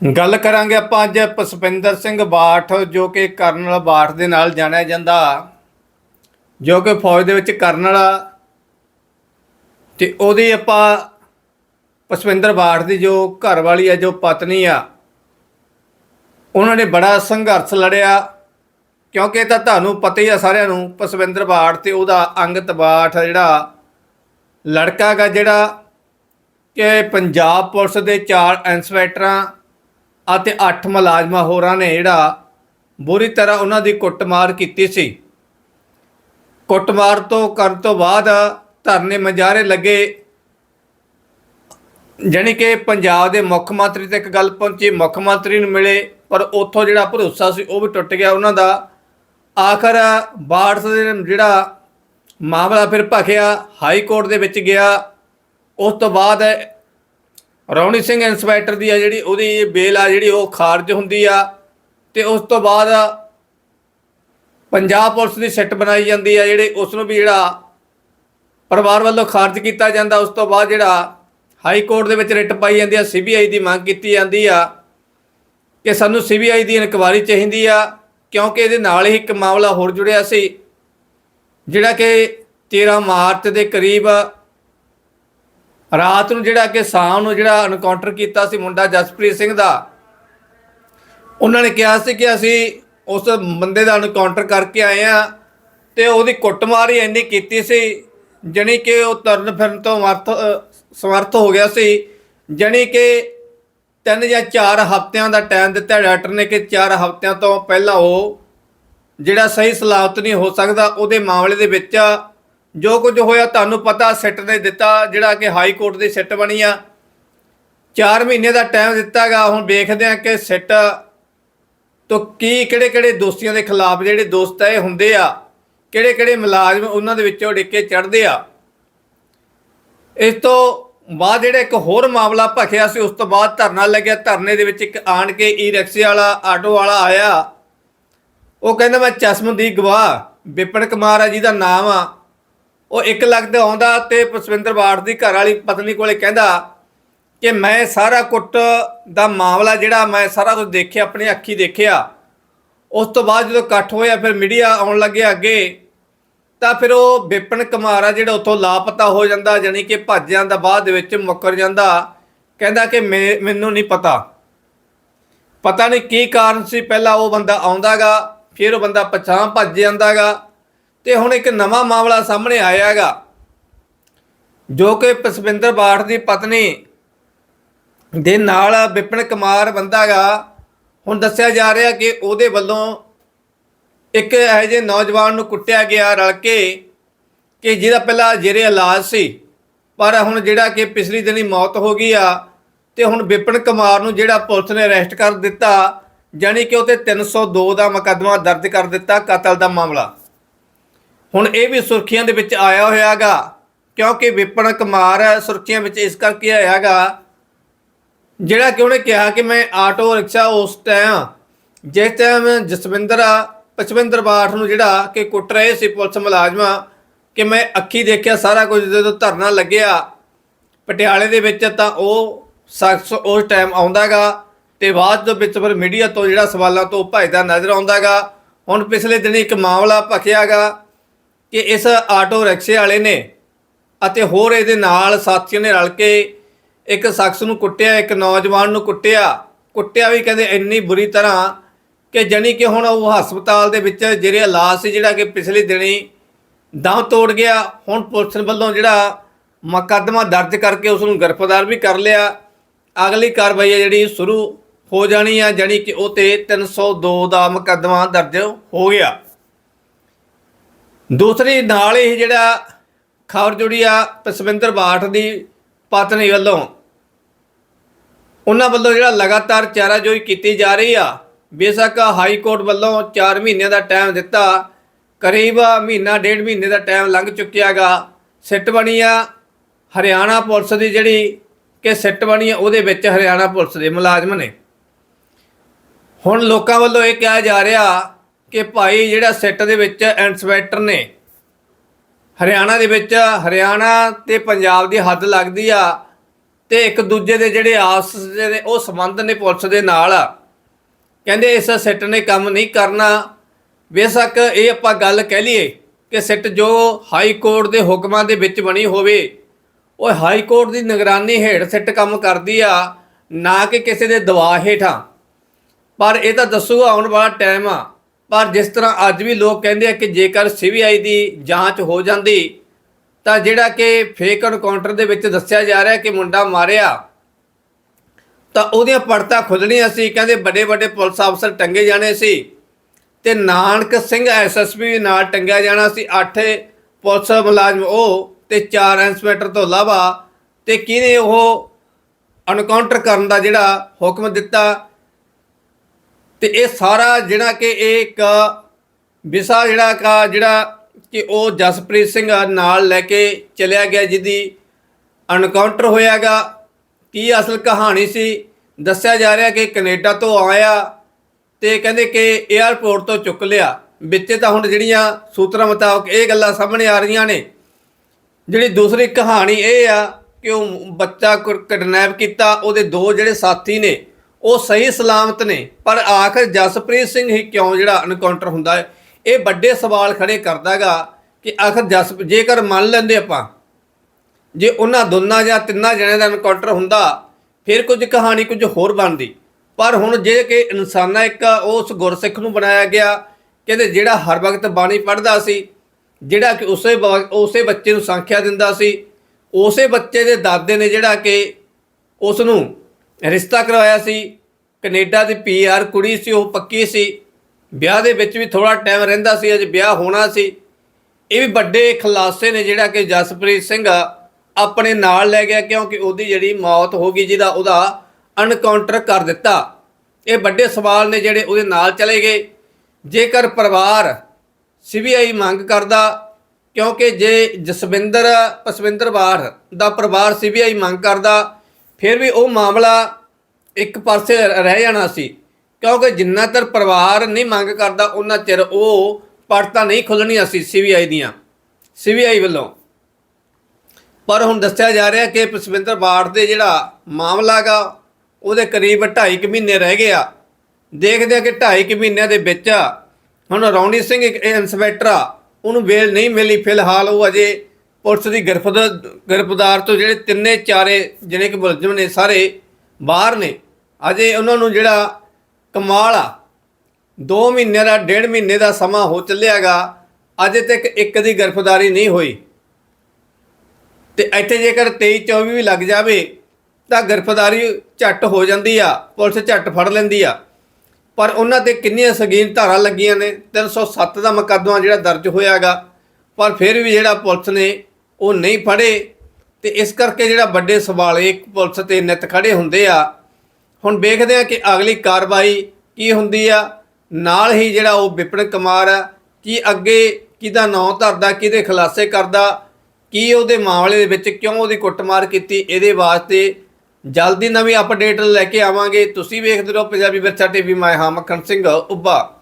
ਗੱਲ ਕਰਾਂਗੇ ਆਪਾਂ ਅੱਜ ਪਸਪਿੰਦਰ ਸਿੰਘ ਬਾਠ, ਜੋ ਕਿ ਕਰਨਲ ਬਾਠ ਦੇ ਨਾਲ ਜਾਣਿਆ ਜਾਂਦਾ, ਜੋ ਕਿ ਫੌਜ ਦੇ ਵਿੱਚ ਕਰਨਲ ਆ। ਤੇ ਉਹਦੀ ਆਪਾਂ ਪਸਪਿੰਦਰ ਬਾਠ ਦੀ ਜੋ ਘਰ ਵਾਲੀ ਆ, ਜੋ ਪਤਨੀ ਆ, ਉਹਨਾਂ ਨੇ ਬੜਾ ਸੰਘਰਸ਼ ਲੜਿਆ। ਕਿਉਂਕਿ ਇਹ ਤਾਂ ਤੁਹਾਨੂੰ ਪਤਾ ਹੀ ਆ ਸਾਰਿਆਂ ਨੂੰ ਪਸਵਿੰਦਰ ਬਾਠ ਤੇ ਉਹਦਾ ਅੰਗਤ ਬਾਠ ਜਿਹੜਾ, ਲੜਕਾ ਗਾ ਜਿਹੜਾ ਕਿ ਪੰਜਾਬ ਪੁਲਿਸ ਦੇ ਚਾਰ ਇੰਸਪੈਕਟਰਾਂ ਅਤੇ 8 ਮੁਲਾਜ਼ਮਾਂ ਹੋਰਾਂ ਨੇ ਜਿਹੜਾ ਬੁਰੀ ਤਰ੍ਹਾਂ ਉਹਨਾਂ ਦੀ ਕੁੱਟਮਾਰ ਕੀਤੀ ਸੀ। ਕੁੱਟਮਾਰ ਤੋਂ ਕਰਨ ਤੋਂ ਬਾਅਦ ਧਰਨੇ ਮਜਾਰੇ ਲੱਗੇ। ਜਾਣੀ ਕਿ ਪੰਜਾਬ ਦੇ ਮੁੱਖ ਮੰਤਰੀ ਤੱਕ ਗੱਲ ਪਹੁੰਚੀ, ਮੁੱਖ ਮੰਤਰੀ ਨੂੰ ਮਿਲੇ, ਪਰ ਉੱਥੋਂ ਜਿਹੜਾ ਭਰੋਸਾ ਸੀ ਉਹ ਵੀ ਟੁੱਟ ਗਿਆ ਉਹਨਾਂ ਦਾ। ਆਖਰ ਬਾੜ ਦੇ ਜਿਹੜਾ ਮਾਮਲਾ ਫਿਰ ਭਖਿਆ, ਹਾਈ ਕੋਰਟ ਦੇ ਵਿੱਚ ਗਿਆ। ਉਸ ਤੋਂ ਬਾਅਦ ਰੌਣੀ ਸਿੰਘ ਇੰਸਪੈਕਟਰ ਦੀ ਆ ਜਿਹੜੀ ਉਹਦੀ ਬੇਲ ਆ ਜਿਹੜੀ ਉਹ ਖਾਰਜ ਹੁੰਦੀ ਆ ਤੇ ਉਸ ਤੋਂ ਬਾਅਦ ਪੰਜਾਬ ਪੁਲਿਸ ਦੀ ਸਿੱਟ ਬਣਾਈ ਜਾਂਦੀ ਆ ਜਿਹੜੇ ਉਸ ਨੂੰ ਵੀ ਜਿਹੜਾ ਪਰਿਵਾਰ ਵੱਲੋਂ ਖਾਰਜ ਕੀਤਾ ਜਾਂਦਾ, ਉਸ ਤੋਂ ਬਾਅਦ ਜਿਹੜਾ ਹਾਈ ਕੋਰਟ ਦੇ ਵਿੱਚ ਰਿਟ ਪਾਈ ਜਾਂਦੀ ਆ ਸੀਬੀਆਈ ਦੀ ਮੰਗ ਕੀਤੀ ਜਾਂਦੀ ਆ ਕਿ ਸਾਨੂੰ ਸੀਬੀਆਈ ਦੀ ਇਨਕੁਆਇਰੀ ਚਾਹੀਦੀ ਆ, ਕਿਉਂਕਿ ਇਹਦੇ ਨਾਲ ਹੀ ਇੱਕ ਮਾਮਲਾ ਹੋਰ ਜੁੜਿਆ ਸੀ, ਜਿਹੜਾ ਕਿ 13 ਮਾਰਚ ਦੇ ਕਰੀਬ ਰਾਤ ਨੂੰ ਜਿਹੜਾ ਕਿ ਸ਼ਾਮ ਨੂੰ ਜਿਹੜਾ ਐਨਕਾਊਂਟਰ ਕੀਤਾ ਸੀ ਮੁੰਡਾ ਜਸਪ੍ਰੀਤ ਸਿੰਘ ਦਾ ਉਹਨਾਂ ਨੇ ਕਿਹਾ ਸੀ ਕਿ ਅਸੀਂ ਉਸ ਬੰਦੇ ਦਾ ਐਨਕਾਊਂਟਰ ਕਰਕੇ ਆਏ ਆ ਤੇ ਉਹਦੀ ਕੁੱਟਮਾਰ ਹੀ ਇੰਨੀ ਕੀਤੀ ਸੀ ਜਣੀ ਕਿ ਉਹ ਤਰਨ ਫਿਰਨ ਤੋਂ ਮਰਥ ਅ, ਸਮਰਥ ਹੋ ਗਿਆ ਸੀ ਜਣੀ ਕਿ ਤਿੰਨ ਜਾਂ ਚਾਰ ਹਫ਼ਤਿਆਂ ਦਾ ਟਾਈਮ ਦਿੱਤਾ ਡਾਕਟਰ ਨੇ ਕਿ ਚਾਰ ਹਫ਼ਤਿਆਂ ਤੋਂ ਪਹਿਲਾਂ ਉਹ ਜਿਹੜਾ ਸਹੀ ਸਲਾਮਤ ਨਹੀਂ ਹੋ ਸਕਦਾ ਉਹਦੇ ਮਾਮਲੇ ਦੇ ਵਿੱਚ ਜੋ ਕੁਝ ਹੋਇਆ ਤੁਹਾਨੂੰ ਪਤਾ, ਸਿੱਟ ਨੇ ਦਿੱਤਾ, ਜਿਹੜਾ ਕਿ ਹਾਈ ਕੋਰਟ ਦੀ ਸਿੱਟ ਬਣੀ ਆ। 4 ਮਹੀਨੇ ਦਾ ਟਾਈਮ ਦਿੱਤਾਗਾ ਹੁਣ ਵੇਖਦੇ ਆ ਕਿ ਸਿੱਟ ਤੋਂ ਕੀ ਕਿਹੜੇ ਕਿਹੜੇ ਦੋਸ਼ੀਆਂ ਦੇ ਖਿਲਾਫ ਜਿਹੜੇ ਦੋਸਤ ਇਹ ਹੁੰਦੇ ਆ ਕਿਹੜੇ ਕਿਹੜੇ ਮੁਲਾਜ਼ਮ ਉਹਨਾਂ ਦੇ ਵਿੱਚੋਂ ਡਿੱਕੇ ਚੜਦੇ ਆ। ਇਸ ਤੋਂ ਬਾਅਦ ਜਿਹੜਾ ਇੱਕ ਹੋਰ ਮਾਮਲਾ ਭਖਿਆ ਸੀ, ਉਸ ਤੋਂ ਬਾਅਦ ਧਰਨਾ ਲੱਗਿਆ। ਧਰਨੇ ਦੇ ਵਿੱਚ ਇੱਕ ਆਣ ਕੇ ਈ ਰਿਕਸ਼ੇ ਵਾਲਾ, ਆਟੋ ਵਾਲਾ ਆਇਆ। ਉਹ ਕਹਿੰਦਾ, ਮੈਂ ਚਸ਼ਮ ਦੀ ਗਵਾਹ, ਵਿਪਨ ਕੁਮਾਰ ਆ, ਜਿਹਦਾ ਨਾਮ ਆ। ਉਹ 1 ਲੱਖ ਤੇ ਆਉਂਦਾ ਤੇ ਪਸਵਿੰਦਰ ਬਾੜ ਦੀ ਘਰ ਵਾਲੀ ਪਤਨੀ ਕੋਲੇ ਕਹਿੰਦਾ ਕਿ ਮੈਂ ਸਾਰਾ ਕੁੱਟ ਦਾ ਮਾਮਲਾ ਜਿਹੜਾ ਮੈਂ ਸਾਰਾ ਕੁਝ ਦੇਖਿਆ ਆਪਣੀ ਅੱਖੀ ਦੇਖਿਆ। ਉਸ ਤੋਂ ਬਾਅਦ ਜਦੋਂ ਇਕੱਠ ਹੋਇਆ, ਫਿਰ ਮੀਡੀਆ ਆਉਣ ਲੱਗਿਆ ਅੱਗੇ, ਤਾਂ ਫਿਰ ਉਹ ਵਿਪਨ ਕੁਮਾਰ ਆ ਜਿਹੜਾ ਉੱਥੋਂ ਲਾਪਤਾ ਹੋ ਜਾਂਦਾ ਜਾਨੀ ਕਿ ਭੱਜ ਜਾਂਦਾ, ਬਾਅਦ ਦੇ ਵਿੱਚ ਮੁੱਕਰ ਜਾਂਦਾ। ਕਹਿੰਦਾ ਕਿ ਮੈਂ- ਮੈਨੂੰ ਨਹੀਂ ਪਤਾ। ਪਤਾ ਨਹੀਂ ਕੀ ਕਾਰਨ ਸੀ, ਪਹਿਲਾਂ ਉਹ ਬੰਦਾ ਆਉਂਦਾਗਾ, ਫਿਰ ਉਹ ਬੰਦਾ ਪਛਾਣ ਭੱਜ ਜਾਂਦਾਗਾ। ਤੇ ਹੁਣ ਇੱਕ ਨਵਾਂ ਮਾਮਲਾ ਸਾਹਮਣੇ ਆਇਆ ਆਇਆਗਾ ਜੋ ਕਿ ਪਸਵਿੰਦਰ ਬਾਠ ਦੀ ਪਤਨੀ ਦੇ ਨਾਲ ਵਿਪਨ ਕੁਮਾਰ ਬੰਦਾਗਾ ਹੁਣ ਦੱਸਿਆ ਜਾ ਰਿਹਾ ਕਿ ਉਹਦੇ ਵੱਲੋਂ ਇੱਕ ਇਹੋ ਜਿਹੇ ਨੌਜਵਾਨ ਨੂੰ ਕੁੱਟਿਆ ਗਿਆ ਰਲ ਕੇ, ਕਿ ਜਿਹਦਾ ਪਹਿਲਾਂ ਜੇਰੇ ਇਲਾਜ ਸੀ, ਪਰ ਹੁਣ ਜਿਹੜਾ ਕਿ ਪਿਛਲੀ ਦਿਨੀ ਮੌਤ ਹੋ ਗਈ ਆ, ਤੇ ਹੁਣ ਵਿਪਨ ਕੁਮਾਰ ਨੂੰ ਜਿਹੜਾ ਪੁਲਿਸ ਨੇ ਅਰੈਸਟ ਕਰ ਦਿੱਤਾ ਜਾਨੀ ਕਿ ਉਹ ਤੇ 302 ਦਾ ਮੁਕੱਦਮਾ ਦਰਜ ਕਰ ਦਿੱਤਾ ਕਤਲ ਦਾ ਮਾਮਲਾ। ਹੁਣ ਇਹ ਵੀ ਸੁਰਖੀਆਂ ਦੇ ਵਿੱਚ ਆਇਆ ਹੋਇਆਗਾ, ਕਿਉਂਕਿ ਵਿਪਨ ਕੁਮਾਰ ਸੁਰਖੀਆਂ ਵਿੱਚ ਇਸ ਕਰਕੇ ਆਇਆਗਾ ਜਿਹੜਾ ਕਿ ਉਹਨੇ ਕਿਹਾ ਕਿ ਮੈਂ ਆਟੋ ਰਿਕਸ਼ਾ ਉਸ ਟਾਈਮ ਜਿਸ ਟਾਈਮ ਜਸਵਿੰਦਰ ਪਚਵਿੰਦਰ ਬਾਠ ਨੂੰ ਜਿਹੜਾ ਕਿ ਕੁੱਟ ਰਹੇ ਸੀ ਪੁਲਿਸ ਮੁਲਾਜ਼ਮਾਂ, ਕਿ ਮੈਂ ਅੱਖੀ ਦੇਖਿਆ ਸਾਰਾ ਕੁਝ ਜਦੋਂ ਧਰਨਾ ਲੱਗਿਆ, ਪਟਿਆਲੇ ਦੇ ਵਿੱਚ ਤਾਂ ਉਹ ਸ਼ਖਸ ਉਸ ਟਾਈਮ ਆਉਂਦਾਗਾ, ਤੇ ਬਾਅਦ ਦੇ ਵਿੱਚ ਫਿਰ ਮੀਡੀਆ ਤੋਂ ਜਿਹੜਾ ਸਵਾਲਾਂ ਤੋਂ ਭੱਜਦਾ ਨਜ਼ਰ ਆਉਂਦਾਗਾ, ਹੁਣ ਪਿਛਲੇ ਦਿਨੀ ਇੱਕ ਮਾਮਲਾ ਭਖਿਆਗਾ ਕਿ ਇਸ ਆਟੋ ਰਿਕਸ਼ੇ ਵਾਲੇ ਨੇ ਅਤੇ ਹੋਰ ਇਹਦੇ ਨਾਲ ਸਾਥੀਆਂ ਨੇ ਰਲ ਕੇ ਇੱਕ ਸ਼ਖਸ ਨੂੰ ਕੁੱਟਿਆ, ਇੱਕ ਨੌਜਵਾਨ ਨੂੰ ਕੁੱਟਿਆ। ਕੁੱਟਿਆ ਵੀ ਕਹਿੰਦੇ ਇੰਨੀ ਬੁਰੀ ਤਰ੍ਹਾਂ ਕਿ ਜਣੀ ਕਿ ਹੁਣ ਉਹ ਹਸਪਤਾਲ ਦੇ ਵਿੱਚ ਜਿਹੜੇ ਇਲਾਜ ਸੀ ਜਿਹੜਾ ਕਿ ਪਿਛਲੇ ਦਿਨੀ ਦਮ ਤੋੜ ਗਿਆ। ਹੁਣ ਪੁਲਿਸ ਵੱਲੋਂ ਜਿਹੜਾ ਮੁਕੱਦਮਾ ਦਰਜ ਕਰਕੇ ਉਸ ਨੂੰ ਗ੍ਰਿਫਤਾਰ ਵੀ ਕਰ ਲਿਆ। ਅਗਲੀ ਕਾਰਵਾਈ ਹੈ ਜਿਹੜੀ ਸ਼ੁਰੂ ਹੋ ਜਾਣੀ ਆ, ਜਾਣੀ ਕਿ ਉਹ ਤੇ 302 ਦਾ ਮੁਕੱਦਮਾ ਦਰਜ ਹੋ ਗਿਆ। ਦੂਸਰੀ ਨਾਲ ਹੀ ਜਿਹੜਾ ਖਬਰ ਜੁੜੀ ਆ ਪਸਵਿੰਦਰ ਬਾਠ ਦੀ ਪਤਨੀ ਵੱਲੋਂ। ਉਹਨਾਂ ਵੱਲੋਂ ਜਿਹੜਾ ਲਗਾਤਾਰ ਚਾਰਾਜੋਈ ਕੀਤੀ ਜਾ ਰਹੀ ਆ, ਬੇਸ਼ੱਕ ਹਾਈ ਕੋਰਟ ਵੱਲੋਂ 4 ਮਹੀਨਿਆਂ ਦਾ ਟਾਈਮ ਦਿੱਤਾ, ਕਰੀਬ ਮਹੀਨਾ, ਡੇਢ ਮਹੀਨੇ ਦਾ ਟਾਈਮ ਲੰਘ ਚੁੱਕਿਆਗਾ ਸਿੱਟ ਬਣੀ ਆ ਹਰਿਆਣਾ ਪੁਲਿਸ ਦੀ ਜਿਹੜੀ ਕਿ ਸਿੱਟ ਬਣੀ ਆ, ਉਹਦੇ ਵਿੱਚ ਹਰਿਆਣਾ ਪੁਲਿਸ ਦੇ ਮੁਲਾਜ਼ਮ ਨੇ। ਹੁਣ ਲੋਕਾਂ ਵੱਲੋਂ ਇਹ ਕਿਹਾ ਜਾ ਰਿਹਾ ਕਿ ਭਾਈ ਜਿਹੜਾ ਸਿੱਟ ਦੇ ਵਿੱਚ ਇੰਸਪੈਕਟਰ ਨੇ, ਹਰਿਆਣਾ ਦੇ ਵਿੱਚ, ਹਰਿਆਣਾ ਤੇ ਪੰਜਾਬ ਦੀ ਹੱਦ ਲੱਗਦੀ ਆ ਤੇ ਇੱਕ ਦੂਜੇ ਦੇ ਜਿਹੜੇ ਆਸ ਦੇ ਉਹ ਸੰਬੰਧ ਨੇ ਪੁਲਿਸ ਦੇ ਨਾਲ। ਕਹਿੰਦੇ ਇਸ ਸਿੱਟ ਨੇ ਕੰਮ ਨਹੀਂ ਕਰਨਾ। ਬੇਸ਼ੱਕ ਇਹ ਆਪਾਂ ਗੱਲ ਕਹਿ ਲਈਏ ਕਿ ਸਿੱਟ ਜੋ ਹਾਈ ਕੋਰਟ ਦੇ ਹੁਕਮਾਂ ਦੇ ਵਿੱਚ ਬਣੀ ਹੋਵੇ, ਉਹ ਹਾਈ ਕੋਰਟ ਦੀ ਨਿਗਰਾਨੀ ਹੇਠ ਸਿੱਟ ਕੰਮ ਕਰਦੀ ਆ, ਨਾ ਕਿ ਕਿਸੇ ਦੇ ਦਬਾਅ ਹੇਠਾਂ। ਪਰ ਇਹ ਤਾਂ ਦੱਸੂਗਾ ਆਉਣ ਵਾਲਾ ਟਾਈਮ ਆ। ਪਰ ਜਿਸ ਤਰ੍ਹਾਂ ਅੱਜ ਵੀ ਲੋਕ ਕਹਿੰਦੇ ਆ ਕਿ ਜੇਕਰ ਸੀਬੀਆਈ ਦੀ ਜਾਂਚ ਹੋ ਜਾਂਦੀ, ਤਾਂ ਜਿਹੜਾ ਕਿ ਫੇਕ ਐਨਕਾਊਂਟਰ ਦੇ ਵਿੱਚ ਦੱਸਿਆ ਜਾ ਰਿਹਾ ਕਿ ਮੁੰਡਾ ਮਾਰਿਆ, ਤਾਂ ਉਹਦੀਆਂ ਪੜਤਾਂ ਖੁੱਲਣੀਆਂ ਸੀ। ਕਹਿੰਦੇ ਵੱਡੇ ਵੱਡੇ ਪੁਲਿਸ ਅਫਸਰ ਟੰਗੇ ਜਾਣੇ ਸੀ ਤੇ ਨਾਨਕ ਸਿੰਘ ਐਸਐਸਪੀ ਵੀ ਨਾਲ ਟੰਗਿਆ ਜਾਣਾ ਸੀ। ਅੱਠ ਪੁਲਿਸ ਮੁਲਾਜ਼ਮ ਉਹ ਤੇ ਚਾਰ ਇੰਸਪੈਕਟਰ ਤੋਂ ਇਲਾਵਾ ਤੇ ਕਿਹਨੇ ਉਹ ਐਨਕਾਊਂਟਰ ਕਰਨ ਦਾ ਜਿਹੜਾ ਹੁਕਮ ਦਿੱਤਾ ਤੇ ਇਹ ਸਾਰਾ ਜਿਹੜਾ ਕਿ ਇਹ ਇੱਕ ਵਿਸਾ ਜਿਹੜਾ ਕਾ ਜਿਹੜਾ ਕਿ ਉਹ ਜਸਪ੍ਰੀਤ ਸਿੰਘ ਨਾਲ ਲੈ ਕੇ ਚਲਿਆ ਗਿਆ, ਜਿਹਦੀ ਐਨਕਾਊਂਟਰ ਹੋਇਆਗਾ ਕੀ ਅਸਲ ਕਹਾਣੀ ਸੀ? ਦੱਸਿਆ ਜਾ ਰਿਹਾ ਕਿ ਕੈਨੇਡਾ ਤੋਂ ਆਇਆ ਤੇ ਕਹਿੰਦੇ ਕਿ 에ਅਰਪੋਰਟ ਤੋਂ ਚੁੱਕ ਲਿਆ। ਵਿੱਚ ਤਾਂ ਹੁਣ ਜਿਹੜੀਆਂ ਸੂਤਰਾਂ ਮੁਤਾਬਕ ਇਹ ਗੱਲਾਂ ਸਾਹਮਣੇ ਆ ਰਹੀਆਂ ਨੇ। ਜਿਹੜੀ ਦੂਸਰੀ ਕਹਾਣੀ ਇਹ ਆ ਕਿ ਉਹ ਬੱਚਾ ਕਿਡਨੈਪ ਕੀਤਾ, ਉਹਦੇ ਦੋ ਜਿਹੜੇ ਸਾਥੀ ਨੇ। ਉਹ ਸਹੀ ਸਲਾਮਤ ਨੇ। ਪਰ ਆਖਰ ਜਸਪ੍ਰੀਤ ਸਿੰਘ ਹੀ ਕਿਉਂ ਜਿਹੜਾ ਐਨਕਾਊਂਟਰ ਹੁੰਦਾ ਹੈ? ਇਹ ਵੱਡੇ ਸਵਾਲ ਖੜੇ ਕਰਦਾਗਾ ਕਿ ਆਖਰ ਜਸ, ਜੇਕਰ ਮੰਨ ਲੈਂਦੇ ਆਪਾਂ, ਜੇ ਉਹਨਾਂ ਦੋਨਾਂ ਜਾਂ ਤਿੰਨਾਂ ਜਣਿਆਂ ਦਾ ਐਨਕਾਊਂਟਰ ਹੁੰਦਾ, ਫਿਰ ਕੁਝ ਕਹਾਣੀ ਕੁਝ ਹੋਰ ਬਣਦੀ। ਪਰ ਹੁਣ ਜੇ ਕਿ ਇਨਸਾਨਾ ਇੱਕ ਉਸ ਗੁਰਸਿੱਖ ਨੂੰ ਬਣਾਇਆ ਗਿਆ, ਕਹਿੰਦੇ ਜਿਹੜਾ ਹਰ ਵਕਤ ਬਾਣੀ ਪੜ੍ਹਦਾ ਸੀ, ਜਿਹੜਾ ਕਿ ਉਸੇ ਬ- ਉਸੇ ਬੱਚੇ ਨੂੰ ਸੰਖਿਆ ਦਿੰਦਾ ਸੀ, ਉਸੇ ਬੱਚੇ ਦੇ ਦਾਦੇ ਨੇ ਜਿਹੜਾ ਕਿ ਉਸ ਨੂੰ ਰਿਸ਼ਤਾ ਕਰਵਾਇਆ ਸੀ। ਕੈਨੇਡਾ ਦੀ ਪੀਆਰ ਕੁੜੀ ਸੀ, ਉਹ ਪੱਕੀ ਸੀ। ਵਿਆਹ ਦੇ ਵਿੱਚ ਵੀ ਥੋੜਾ ਟਾਈਮ ਰਹਿੰਦਾ ਸੀ, ਅਜੇ ਵਿਆਹ ਹੋਣਾ ਸੀ। ਇਹ ਵੀ ਵੱਡੇ ਖਲਾਸੇ ਨੇ ਜਿਹੜਾ ਕਿ ਜਸਪ੍ਰੀਤ ਸਿੰਘ ਆਪਣੇ ਨਾਲ ਲੈ ਗਿਆ ਕਿਉਂਕਿ ਉਹਦੀ ਜਿਹੜੀ ਮੌਤ ਹੋ ਗਈ, ਜਿਹਦਾ ਉਹਦਾ ਅਨਕਾਊਂਟਰ ਕਰ ਦਿੱਤਾ। ਇਹ ਵੱਡੇ ਸਵਾਲ ਨੇ ਜਿਹੜੇ ਉਹਦੇ ਨਾਲ ਚਲੇ ਗਏ। ਜੇਕਰ ਪਰਿਵਾਰ ਸੀਬੀਆਈ ਮੰਗ ਕਰਦਾ, ਕਿਉਂਕਿ ਜੇ ਜਸਵਿੰਦਰ, ਪਸਵਿੰਦਰ ਬਾਰ ਦਾ ਪਰਿਵਾਰ ਸੀਬੀਆਈ ਮੰਗ ਕਰਦਾ ਫਿਰ ਵੀ ਉਹ ਮਾਮਲਾ ਇੱਕ ਪਾਸੇ ਰਹਿ ਜਾਣਾ ਸੀ। ਕਿਉਂਕਿ ਜਿੰਨਾ ਚਿਰ ਪਰਿਵਾਰ ਨਹੀਂ ਮੰਗ ਕਰਦਾ ਉਹਨਾਂ ਚਿਰ ਉਹ ਪੜਤਾ ਨਹੀਂ ਖੁੱਲਣੀਆਂ ਸੀ ਸੀਬੀਆਈ ਦੀਆਂ ਸੀਬੀਆਈ ਵੱਲੋਂ। ਪਰ ਹੁਣ ਦੱਸਿਆ ਜਾ ਰਿਹਾ ਕਿ ਪਸਵਿੰਦਰ ਬਾੜ ਦੇ ਜਿਹੜਾ ਮਾਮਲਾ ਗਾ ਉਹਦੇ ਕਰੀਬ 2.5 ਮਹੀਨੇ ਰਹਿ ਗਿਆ ਦੇਖਦੇ ਆ ਕਿ 2.5 ਮਹੀਨਿਆਂ ਦੇ ਵਿੱਚ ਹੁਣ ਰੌਣੀ ਸਿੰਘ ਇੱਕ ਇੰਸਪੈਕਟਰ ਆ, ਉਹਨੂੰ ਵੇਲ ਨਹੀਂ ਮਿਲੀ। ਫਿਲਹਾਲ ਉਹ ਅਜੇ ਪੁਲਿਸ ਦੀ ਗ੍ਰਿਫਤ ਗ੍ਰਿਫਤਾਰ ਤੋਂ ਜਿਹੜੇ ਤਿੰਨੇ ਚਾਰੇ ਜਿਹੜੇ ਕਿ ਮੁਲਜ਼ਮ ਨੇ ਸਾਰੇ ਬਾਹਰ ਨੇ। ਅਜੇ ਉਹਨਾਂ ਨੂੰ ਜਿਹੜਾ ਕਮਾਲ ਆ 2 ਮਹੀਨੇ ਦਾ, ਡੇਢ ਮਹੀਨੇ ਦਾ ਸਮਾਂ ਹੋ ਚੱਲਿਆਗਾ ਅਜੇ ਤੱਕ ਇੱਕ ਦੀ ਗ੍ਰਿਫਤਾਰੀ ਨਹੀਂ ਹੋਈ। ਤੇ ਇੱਥੇ ਜੇਕਰ 23 24 ਵੀ ਲੱਗ ਜਾਵੇ, ਤਾਂ ਗ੍ਰਿਫਤਾਰੀ ਝੱਟ ਹੋ ਜਾਂਦੀ ਆ, ਪੁਲਿਸ ਝੱਟ ਫੜ ਲੈਂਦੀ ਆ। ਪਰ ਉਹਨਾਂ ਤੇ ਕਿੰਨੀਆਂ ਸੰਗੀਨ ਧਾਰਾ ਲੱਗੀਆਂ ਨੇ 307 ਦਾ ਮੁਕੱਦਮਾ ਜਿਹੜਾ ਦਰਜ ਹੋਇਆਗਾ ਪਰ ਫਿਰ ਵੀ ਜਿਹੜਾ ਪੁਲਿਸ ਨੇ ਉਹ ਨਹੀਂ ਫੜੇ ਤੇ ਇਸ ਕਰਕੇ ਜਿਹੜਾ ਵੱਡੇ ਸਵਾਲ ਇੱਕ ਪੁਲਿਸ ਤੇ ਨਿਤ ਖੜੇ ਹੁੰਦੇ ਆ, ਹੁਣ ਵੇਖਦੇ ਆ ਕਿ ਅਗਲੀ ਕਾਰਵਾਈ ਕੀ ਹੁੰਦੀ ਆ, ਨਾਲ ਹੀ ਜਿਹੜਾ ਉਹ ਵਿਪਨ ਕੁਮਾਰ ਆ, ਕੀ ਅੱਗੇ ਕਿਹਦਾ ਨਾਂ ਧਰਦਾ, ਕਿਹਦੇ ਖੁਲਾਸੇ ਕਰਦਾ, ਕੀ ਉਹਦੇ ਮਾਮਲੇ ਦੇ ਵਿੱਚ ਕਿਉਂ ਉਹਦੀ ਕੁੱਟਮਾਰ ਕੀਤੀ, ਇਹਦੇ ਵਾਸਤੇ ਜਲਦੀ ਨਵੀਂ ਅਪਡੇਟ ਲੈ ਕੇ ਆਵਾਂਗੇ। ਤੁਸੀਂ ਵੇਖਦੇ ਰਹੋ ਪੰਜਾਬੀ ਵਿਰਸਾ ਟੀਵੀ, ਮੈਂ ਹਾਂ ਮੱਖਣ ਸਿੰਘ, ਉੱਭਾ।